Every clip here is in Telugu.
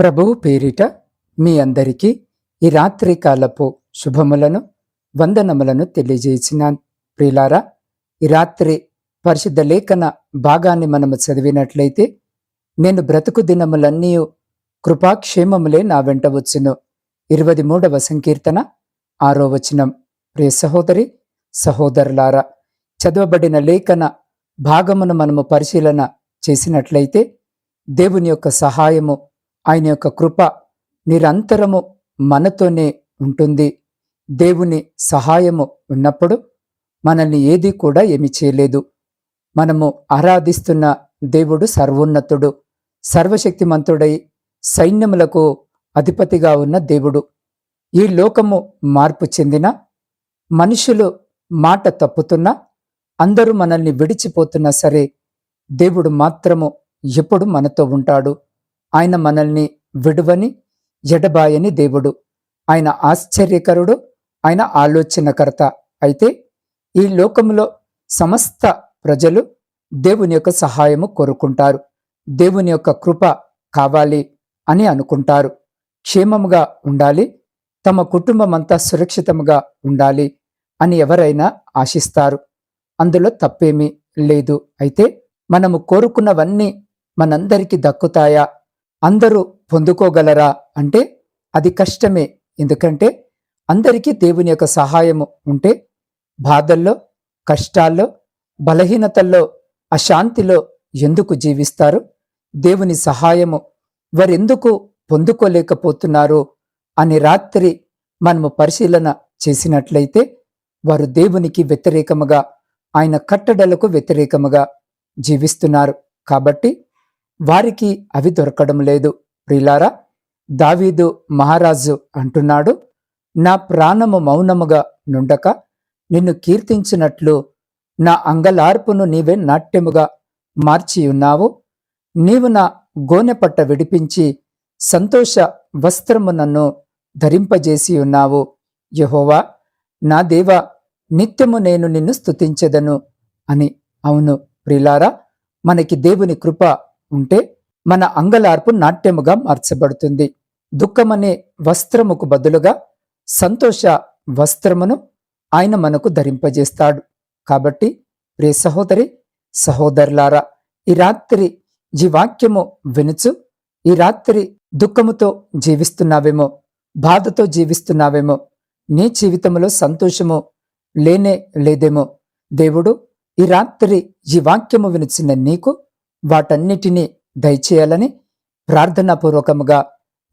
ప్రభువు పేరిట మీ అందరికీ ఈ రాత్రి కాలపు శుభములను వందనములను తెలియజేసినాను. ప్రియులారా ఈ రాత్రి పరిశుద్ధ లేఖన భాగాన్ని మనము చదివినట్లయితే నేను బ్రతుకు దినములన్నీ కృపాక్షేమములే నా వెంట వచ్చును. ఇరవై మూడవ సంకీర్తన ఆరో వచనం. ప్రియ సహోదరి సహోదరులారా చదవబడిన లేఖన భాగమును మనము పరిశీలన చేసినట్లయితే దేవుని యొక్క సహాయము ఆయన యొక్క కృప నిరంతరము మనతోనే ఉంటుంది. దేవుని సహాయము ఉన్నప్పుడు మనల్ని ఏది కూడా ఏమి చేయలేదు. మనము ఆరాధిస్తున్న దేవుడు సర్వోన్నతుడు సర్వశక్తిమంతుడై సైన్యములకు అధిపతిగా ఉన్న దేవుడు. ఈ లోకము మార్పు చెందిన మనుషులు మాట తప్పుతున్నా అందరూ మనల్ని విడిచిపోతున్నా సరే దేవుడు మాత్రము ఎప్పుడు మనతో ఉంటాడు. ఆయన మనల్ని విడువని ఎడబాయని దేవుడు. ఆయన ఆశ్చర్యకరుడు ఆయన ఆలోచనకర్త. అయితే ఈ లోకంలో సమస్త ప్రజలు దేవుని యొక్క సహాయము కోరుకుంటారు. దేవుని యొక్క కృప కావాలి అని అనుకుంటారు. క్షేమముగా ఉండాలి తమ కుటుంబం అంతా సురక్షితముగా ఉండాలి అని ఎవరైనా ఆశిస్తారు. అందులో తప్పేమీ లేదు. అయితే మనము కోరుకున్నవన్నీ మనందరికీ దక్కుతాయా? అందరూ పొందుకోగలరా అంటే అది కష్టమే. ఎందుకంటే అందరికీ దేవుని యొక్క సహాయము ఉంటే బాధల్లో కష్టాల్లో బలహీనతల్లో అశాంతిలో ఎందుకు జీవిస్తారు? దేవుని సహాయము వారెందుకు పొందుకోలేకపోతున్నారు అని రాత్రి మనము పరిశీలన చేసినట్లయితే వారు దేవునికి వ్యతిరేకముగా ఆయన కట్టడలకు వ్యతిరేకముగా జీవిస్తున్నారు. కాబట్టి వారికి అవి దొరకడం లేదు. ప్రిలారా దావీదు మహారాజు అంటున్నాడు నా ప్రాణము మౌనముగా నుండక నిన్ను కీర్తించినట్లు నా అంగలార్పును నీవే నాట్యముగా మార్చియున్నావు. నీవు నా గోనెపట్ట విడిపించి సంతోష వస్త్రము నన్ను ధరింపజేసి ఉన్నావు యహోవా నా దేవ నిత్యము నేను నిన్ను స్తుతించెదను అని. అవును ప్రిలారా మనకి దేవుని కృప ఉంటే మన అంగలార్పు నాట్యముగా మార్చబడుతుంది. దుఃఖమనే వస్త్రముకు బదులుగా సంతోష వస్త్రమును ఆయన మనకు ధరింపజేస్తాడు. కాబట్టి ప్రే సహోదరి సహోదరులారా ఈ రాత్రి ఈ వాక్యము వినుచు ఈ రాత్రి దుఃఖముతో జీవిస్తున్నావేమో బాధతో జీవిస్తున్నావేమో నీ జీవితంలో సంతోషము లేనే లేదేమో దేవుడు ఈ రాత్రి ఈ వాక్యము వినిచిన నీకు వాటన్నిటినీ దయచేయాలని ప్రార్థనాపూర్వకముగా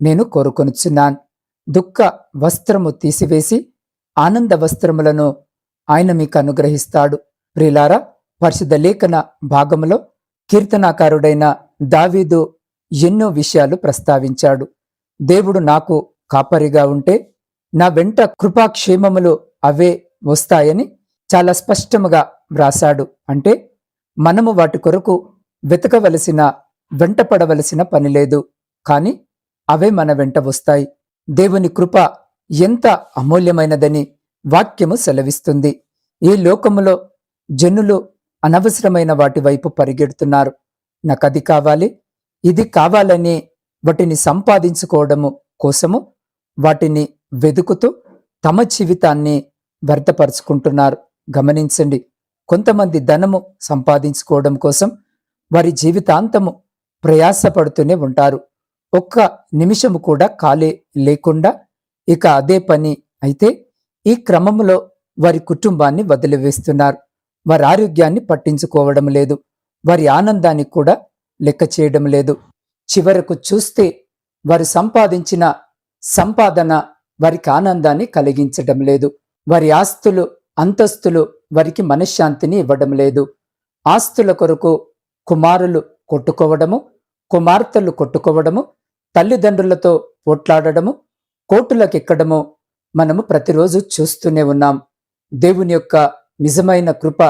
నేను కోరుకొనుచున్నాను. దుఃఖ వస్త్రము తీసివేసి ఆనంద వస్త్రములను ఆయన మీకు అనుగ్రహిస్తాడు. ప్రిలారా పరిశుద్ధ లేఖన భాగములో కీర్తనాకారుడైన దావీదు ఎన్నో విషయాలు ప్రస్తావించాడు. దేవుడు నాకు కాపరిగా ఉంటే నా వెంట కృపాక్షేమములు అవే వస్తాయని చాలా స్పష్టముగా వ్రాసాడు అంటే మనము వాటి కొరకు వెతకవలసిన వెంటపడవలసిన పని లేదు. కాని అవే మన వెంట వస్తాయి. దేవుని కృప ఎంత అమూల్యమైనదని వాక్యము సెలవిస్తుంది. ఈ లోకములో జనులు అనవసరమైన వాటి వైపు పరిగెడుతున్నారు. నాకు అది కావాలి ఇది కావాలని వాటిని సంపాదించుకోవడము కోసము వాటిని వెతుకుతూ తమ జీవితాన్ని వ్యర్థపరుచుకుంటున్నారు. గమనించండి కొంతమంది ధనము సంపాదించుకోవడం కోసం వారి జీవితాంతము ప్రయాసపడుతూనే ఉంటారు. ఒక్క నిమిషము కూడా ఖాళీ లేకుండా ఇక అదే పని అయితే ఈ క్రమంలో వారి కుటుంబాన్ని వదిలివేస్తున్నారు. వారి ఆరోగ్యాన్ని పట్టించుకోవడం లేదు. వారి ఆనందాన్ని కూడా లెక్క చేయడం లేదు. చివరకు చూస్తే వారు సంపాదించిన సంపాదన వారికి ఆనందాన్ని కలిగించడం లేదు. వారి ఆస్తులు అంతస్తులు వారికి మనశ్శాంతిని ఇవ్వడం లేదు. ఆస్తుల కొరకు కుమారులు కొట్టుకోవడము కుమార్తెలు కొట్టుకోవడము తల్లిదండ్రులతో పోట్లాడడము కోర్టులకెక్కడము మనము ప్రతిరోజు చూస్తూనే ఉన్నాం. దేవుని యొక్క నిజమైన కృప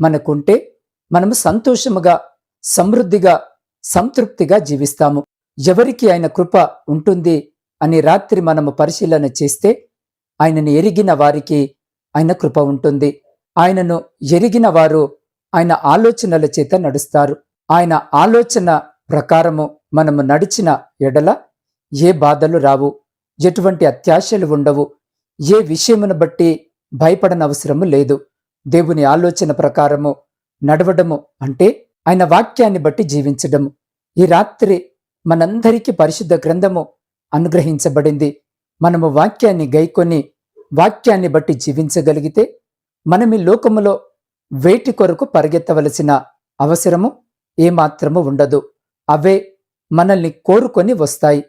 మనకుంటే మనము సంతోషముగా సమృద్ధిగా సంతృప్తిగా జీవిస్తాము. ఎవరికి ఆయన కృప ఉంటుంది అని రాత్రి మనము పరిశీలన చేస్తే ఆయనను ఎరిగిన వారికి ఆయన కృప ఉంటుంది. ఆయనను ఎరిగిన వారు ఆయన ఆలోచనల చేత నడుస్తారు. ఆయన ఆలోచన ప్రకారము మనము నడిచిన ఎడల ఏ బాధలు రావు ఎటువంటి అత్యాశలు ఉండవు ఏ విషయమును బట్టి భయపడనవసరము లేదు. దేవుని ఆలోచన ప్రకారము నడవడము అంటే ఆయన వాక్యాన్ని బట్టి జీవించడము. ఈ రాత్రి మనందరికీ పరిశుద్ధ గ్రంథము అనుగ్రహించబడింది. మనము వాక్యాన్ని గైకొని వాక్యాన్ని బట్టి జీవించగలిగితే మనం ఈ లోకములో వేటి కొరకు పరిగెత్తవలసిన అవసరము ఏమాత్రము ఉండదు. అవే మనల్ని కోరుకొని వస్తాయి.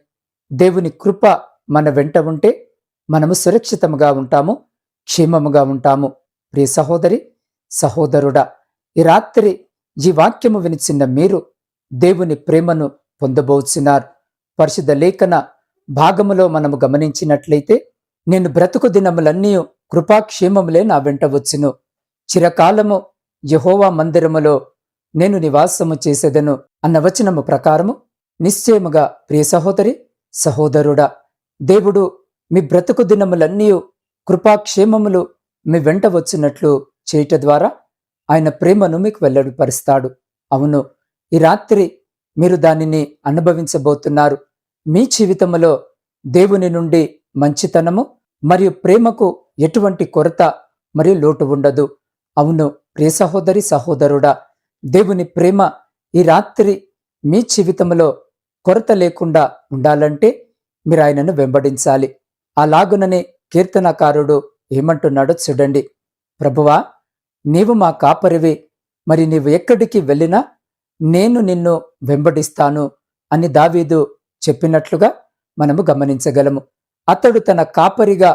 దేవుని కృప మన వెంట ఉంటే మనము సురక్షితముగా ఉంటాము క్షేమముగా ఉంటాము. ప్రియ సహోదరి సహోదరుడా ఈ రాత్రి ఈ వాక్యము వినిచిన్న మీరు దేవుని ప్రేమను పొందబోచున్నారు. పరిశుద్ధ లేఖన భాగములో మనము గమనించినట్లయితే నేను బ్రతుకు దినములన్నీ కృపాక్షేమములే నా వెంట వచ్చును. చిరకాలము యహోవా మందిరములో నేను నివాసము చేసేదను అన్న వచనము ప్రకారము నిశ్చయముగా ప్రియ సహోదరి సహోదరుడా దేవుడు మీ బ్రతుకు దినములన్నీ కృపాక్షేమములు మీ వెంట వచ్చినట్లు చేయట ద్వారా ఆయన ప్రేమను మీకు వెల్లడిపరుస్తాడు. అవును ఈ రాత్రి మీరు దానిని అనుభవించబోతున్నారు. మీ జీవితంలో దేవుని నుండి మంచితనము మరియు ప్రేమకు ఎటువంటి కొరత మరియు లోటు ఉండదు. అవును ప్రియ సహోదరి సహోదరుడా దేవుని ప్రేమ ఈ రాత్రి మీ జీవితంలో కొరత లేకుండా ఉండాలంటే మీరు ఆయనను వెంబడించాలి. అలాగుననే కీర్తనకారుడు ఏమంటున్నాడో చూడండి. ప్రభువా నీవు మా కాపరివి మరి నీవు ఎక్కడికి వెళ్ళినా నేను నిన్ను వెంబడిస్తాను అని దావీదు చెప్పినట్లుగా మనము గమనించగలము. అతడు తన కాపరిగా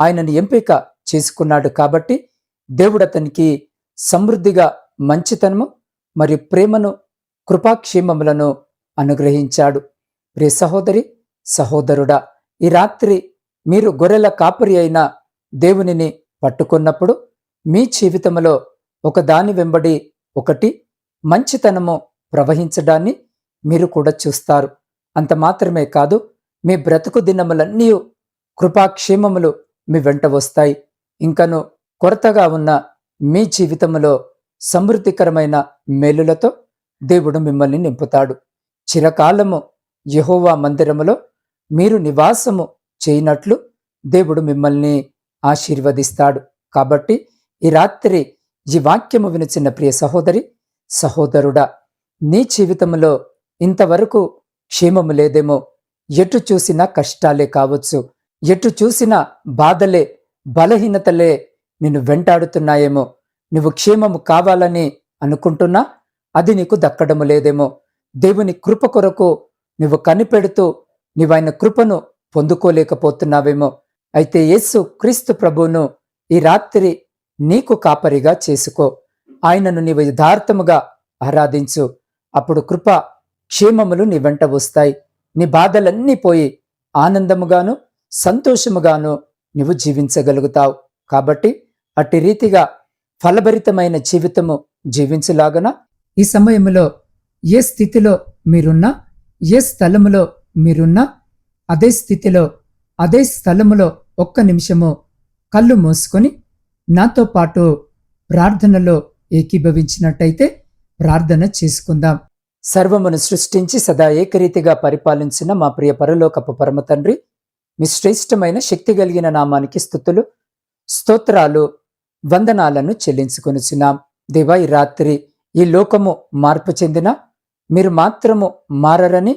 ఆయనను ఎంపిక చేసుకున్నాడు కాబట్టి దేవుడు అతనికి సమృద్ధిగా మంచితనము మరియు ప్రేమను కృపాక్షేమములను అనుగ్రహించాడు. ప్రియ సహోదరి సహోదరుడా ఈ రాత్రి మీరు గొర్రెల కాపరి అయిన దేవునిని పట్టుకున్నప్పుడు మీ జీవితంలో ఒక దాని వెంబడి ఒకటి మంచితనము ప్రవహించడాన్ని మీరు కూడా చూస్తారు. అంత మాత్రమే కాదు మీ బ్రతుకు దినములన్నీ కృపాక్షేమములు మీ వెంట వస్తాయి. ఇంకను కొరతగా ఉన్న మీ జీవితంలో సమృద్ధికరమైన మేలులతో దేవుడు మిమ్మల్ని నింపుతాడు. చిరకాలము యహోవా మందిరములో మీరు నివాసము చేయనట్లు దేవుడు మిమ్మల్ని ఆశీర్వదిస్తాడు. కాబట్టి ఈ రాత్రి ఈ వాక్యము వినిచిన ప్రియ సహోదరి సహోదరుడా నీ జీవితంలో ఇంతవరకు క్షేమము లేదేమో ఎటు చూసినా కష్టాలే కావచ్చు ఎటు చూసినా బాధలే బలహీనతలే నిన్ను వెంటాడుతున్నాయేమో. నువ్వు క్షేమము కావాలని అనుకుంటున్నా? అది నీకు దక్కడము లేదేమో. దేవుని కృప కొరకు నువ్వు కనిపెడుతూ నీవు ఆయన కృపను పొందుకోలేకపోతున్నావేమో. అయితే యేసు క్రీస్తు ప్రభువును ఈ రాత్రి నీకు కాపరిగా చేసుకో. ఆయనను నీవు యథార్థముగా ఆరాధించు. అప్పుడు కృప క్షేమములు నీ వెంట వస్తాయి. నీ బాధలన్నీ పోయి ఆనందముగాను సంతోషముగాను నువ్వు జీవించగలుగుతావు. కాబట్టి అట్టి రీతిగా ఫలభరితమైన జీవితము జీవించలాగన ఈ సమయంలో ఏ స్థితిలో మీరున్నా ఏ స్థలములో మీరున్నా అదే స్థితిలో అదే స్థలములో ఒక్క నిమిషము కళ్ళు మూసుకొని నాతో పాటు ప్రార్థనలో ఏకీభవించినట్టయితే ప్రార్థన చేసుకుందాం. సర్వమును సృష్టించి సదా ఏకరీతిగా పరిపాలించిన మా ప్రియ పరలోకపు పరమ తండ్రి మీ శ్రేష్టమైన శక్తి కలిగిన నామానికి స్థుతులు స్తోత్రాలు వందనాలను చెల్లించుకొనిచున్నాం. దివై రాత్రి ఈ లోకము మార్పు చెందిన మీరు మాత్రము మారరని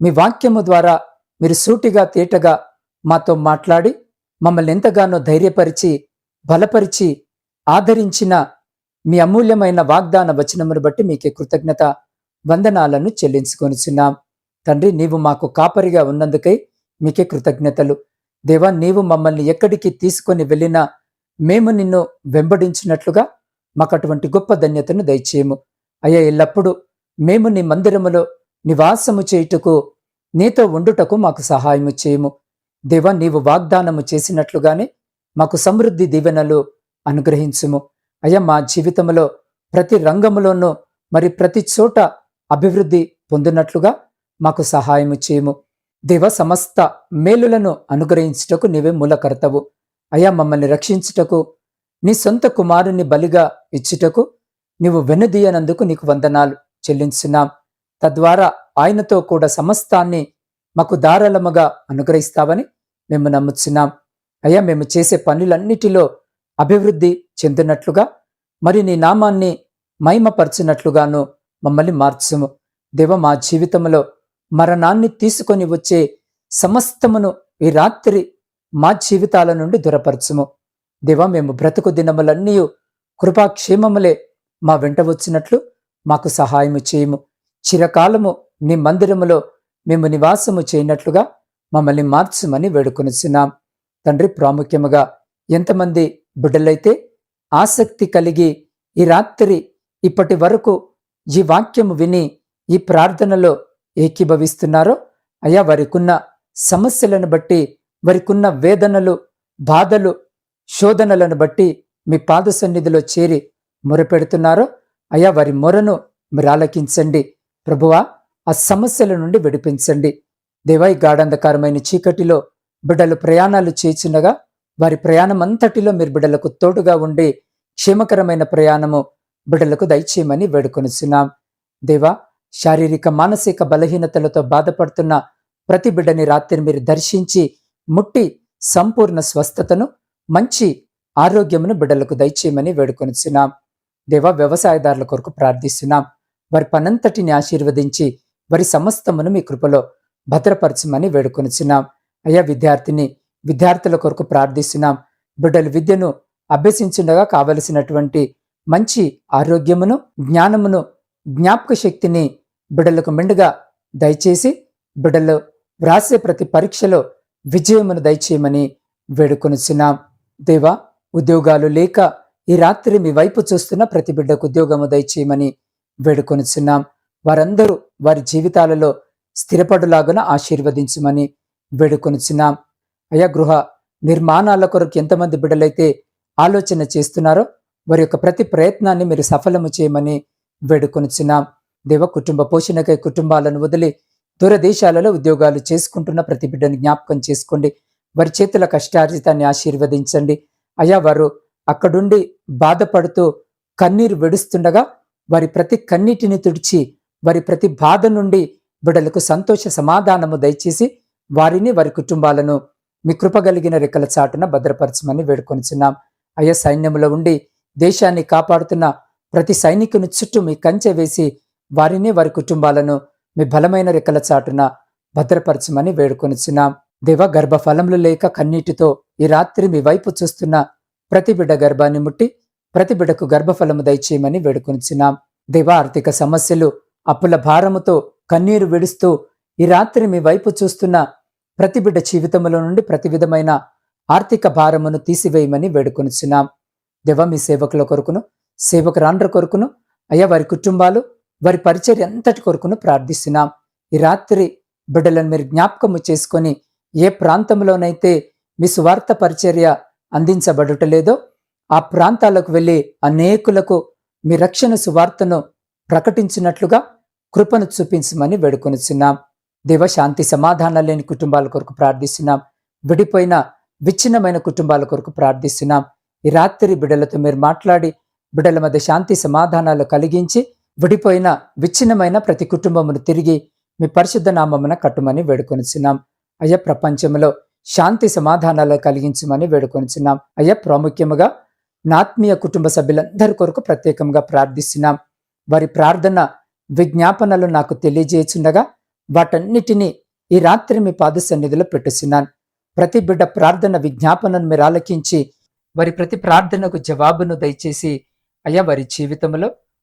మీ వాక్యము ద్వారా మీరు సూటిగా తేటగా మాతో మాట్లాడి మమ్మల్ని ఎంతగానో ధైర్యపరిచి బలపరిచి ఆదరించిన మీ అమూల్యమైన వాగ్దాన వచనమును బట్టి మీకే కృతజ్ఞత వందనాలను చెల్లించుకొనిచున్నాం. తండ్రి నీవు మాకు కాపరిగా ఉన్నందుకై మీకే కృతజ్ఞతలు. దేవా నీవు మమ్మల్ని ఎక్కడికి తీసుకొని వెళ్ళినా మేము నిన్ను వెంబడించినట్లుగా మాకు అటువంటి గొప్ప ధన్యతను దయచేయము. అయ్యా ఎల్లప్పుడూ మేము నీ మందిరములో నివాసము చేయుటకు నీతో ఉండుటకు మాకు సహాయము చేయము. దేవా నీవు వాగ్దానము చేసినట్లుగానే మాకు సమృద్ధి దీవెనలు అనుగ్రహించుము. అయ్యా మా జీవితంలో ప్రతి రంగములోనూ మరి ప్రతి చోట అభివృద్ధి పొందినట్లుగా మాకు సహాయము చేయము. దేవ సమస్త మేలులను అనుగ్రహించుటకు నీవే మూలకర్తవు. అయ్యా మమ్మల్ని రక్షించుటకు నీ సొంత కుమారుని బలిగా ఇచ్చుటకు నీవు వెనుదీయనందుకు నీకు వందనాలు చెల్లించున్నాం తద్వారా ఆయనతో కూడా సమస్తాన్ని మాకు ధారాళముగా అనుగ్రహిస్తావని మేము నమ్ముచున్నాం. అయ్యా మేము చేసే పనులన్నిటిలో అభివృద్ధి చెందినట్లుగా మరి నీ నామాన్ని మహిమపరచినట్లుగాను మమ్మల్ని మార్చుము. దేవ మా జీవితంలో మరణాన్ని తీసుకొని వచ్చే సమస్తమును ఈ రాత్రి మా జీవితాల నుండి దూరపరచుము. దేవా మేము బ్రతుకు దినములన్నీ కృపాక్షేమములే మా వెంట వచ్చినట్లు మాకు సహాయము చేయము. చిరకాలము నీ మందిరములో మేము నివాసము చేయనట్లుగా మమ్మల్ని మార్చుమని వేడుకొనిచున్నాం. తండ్రి ప్రాముఖ్యముగా ఎంతమంది బిడ్డలైతే ఆసక్తి కలిగి ఈ రాత్రి ఇప్పటి వరకు ఈ వాక్యము విని ఈ ప్రార్థనలో ఏకీభవిస్తున్నారో అయ్యా వారికున్న సమస్యలను బట్టి వారికున్న వేదనలు బాధలు శోధనలను బట్టి మీ పాద సన్నిధిలో చేరి మొరపెడుతున్నారో అయ్యా వారి మొరను మీరు ఆలకించండి. ప్రభువా ఆ సమస్యల నుండి విడిపించండి. దేవాయి గాఢంధకారమైన చీకటిలో బిడ్డలు ప్రయాణాలు చేచుండగా వారి ప్రయాణం అంతటిలో మీరు బిడ్డలకు తోడుగా ఉండి క్షేమకరమైన ప్రయాణము బిడ్డలకు దయచేయమని వేడుకొనిచున్నాం. దేవా శారీరక మానసిక బలహీనతలతో బాధపడుతున్న ప్రతి బిడ్డని రాత్రి మీరు దర్శించి ముట్టి సంపూర్ణ స్వస్థతను మంచి ఆరోగ్యమును బిడ్డలకు దయచేయమని వేడుకొనిచున్నాం. దేవా వ్యవసాయదారుల కొరకు ప్రార్థిస్తున్నాం. వారి పనంతటిని ఆశీర్వదించి వారి సమస్తమును మీ కృపలో భద్రపరచమని వేడుకొనిచున్నాం. అయ్యా విద్యార్థిని విద్యార్థుల కొరకు ప్రార్థిస్తున్నాం. బిడ్డలు విద్యను అభ్యసించుండగా కావలసినటువంటి మంచి ఆరోగ్యమును జ్ఞానమును జ్ఞాపక శక్తిని బిడ్డలకు మెండుగా దయచేసి బిడ్డలు వ్రాసే ప్రతి పరీక్షలో విజయమును దయచేయమని వేడుకొనిచున్నాం. దేవా ఉద్యోగాలు లేక ఈ రాత్రి మీ వైపు చూస్తున్న ప్రతి బిడ్డకు ఉద్యోగము దయచేయమని వేడుకొనిచున్నాం. వారందరూ వారి జీవితాలలో స్థిరపడులాగున ఆశీర్వదించమని వేడుకొనిచున్నాం. అయా గృహ నిర్మాణాల కొరకు ఎంతమంది బిడ్డలైతే ఆలోచన చేస్తున్నారో వారి యొక్క ప్రతి ప్రయత్నాన్ని మీరు సఫలము చేయమని వేడుకొనిచున్నాం. దేవ కుటుంబ పోషణకై కుటుంబాలను వదిలి దూరదేశాలలో ఉద్యోగాలు చేసుకుంటున్న ప్రతి బిడ్డను జ్ఞాపకం చేసుకోండి. వారి చేతుల కష్టార్జితాన్ని ఆశీర్వదించండి. అయా వారు అక్కడుండి బాధపడుతూ కన్నీరు వెడుస్తుండగా వారి ప్రతి కన్నీటిని తుడిచి వారి ప్రతి బాధ నుండి బిడ్డలకు సంతోష సమాధానము దయచేసి వారిని వారి కుటుంబాలను మీ కృపగలిగిన రెక్కల చాటున భద్రపరచమని వేడుకొనిచున్నాం. అయ్యా సైన్యంలో ఉండి దేశాన్ని కాపాడుతున్న ప్రతి సైనికుని చుట్టూ మీ కంచె వేసి వారిని వారి కుటుంబాలను మీ బలమైన రెక్కల చాటున భద్రపరచమని వేడుకొనిచున్నాం. దేవ గర్భఫలములు లేక కన్నీటితో ఈ రాత్రి మీ వైపు చూస్తున్న ప్రతి బిడ్డ గర్భాన్ని ముట్టి ప్రతి బిడ్డకు గర్భఫలము దయచేయమని వేడుకొనిచున్నాం. దేవ ఆర్థిక సమస్యలు అప్పుల భారముతో కన్నీరు విడుస్తూ ఈ రాత్రి మీ వైపు చూస్తున్న ప్రతి బిడ్డ జీవితంలో నుండి ప్రతి విధమైన ఆర్థిక భారమును తీసివేయమని వేడుకొనిచున్నాం. దేవ మీ సేవకుల కొరకును సేవకురాండ్ర కొరకును అయ్యా వారి కుటుంబాలు వారి పరిచర్య అంతటి కొరకును ప్రార్థిస్తున్నాం. ఈ రాత్రి బిడ్డలను మీరు జ్ఞాపకము చేసుకొని ఏ ప్రాంతంలోనైతే మీ స్వార్థ పరిచర్య అందించబడుటలేదో ఆ ప్రాంతాలకు వెళ్ళి అనేకులకు మీ రక్షణ సువార్తను ప్రకటించినట్లుగా కృపను చూపించమని వేడుకొనిచున్నాం. దేవ శాంతి సమాధానాలు లేని కుటుంబాల కొరకు ప్రార్థిస్తున్నాం. విడిపోయిన విచ్ఛిన్నమైన కుటుంబాల కొరకు ప్రార్థిస్తున్నాం. ఈ రాత్రి బిడ్డలతో మీరు మాట్లాడి బిడ్డల మధ్య శాంతి సమాధానాలు కలిగించి విడిపోయిన విచ్ఛిన్నమైన ప్రతి కుటుంబమును తిరిగి మీ పరిశుద్ధ నామమున కట్టుమని వేడుకొనిచున్నాం. అయ్యా ప్రపంచంలో శాంతి సమాధానాలు కలిగించమని వేడుకొనిచున్నాం. అయ్యా ప్రాముఖ్యముగా నాత్మీయ కుటుంబ సభ్యులందరి కొరకు ప్రత్యేకంగా ప్రార్థిస్తున్నాం. వారి ప్రార్థన విజ్ఞాపనలు నాకు తెలియజేయచుండగా వాటన్నిటినీ ఈ రాత్రి మీ పాద సన్నిధిలో పెట్టుచున్నాను. ప్రతి బిడ్డ ప్రార్థన విజ్ఞాపనను మీరు ఆలకించి వారి ప్రతి ప్రార్థనకు జవాబును దయచేసి అయ్యా వారి జీవితంలో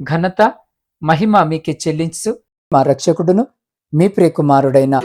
ఘనత మహిమ మీకే చెల్లించు మా రక్షకుడును మీ ప్రియకుమారుడైన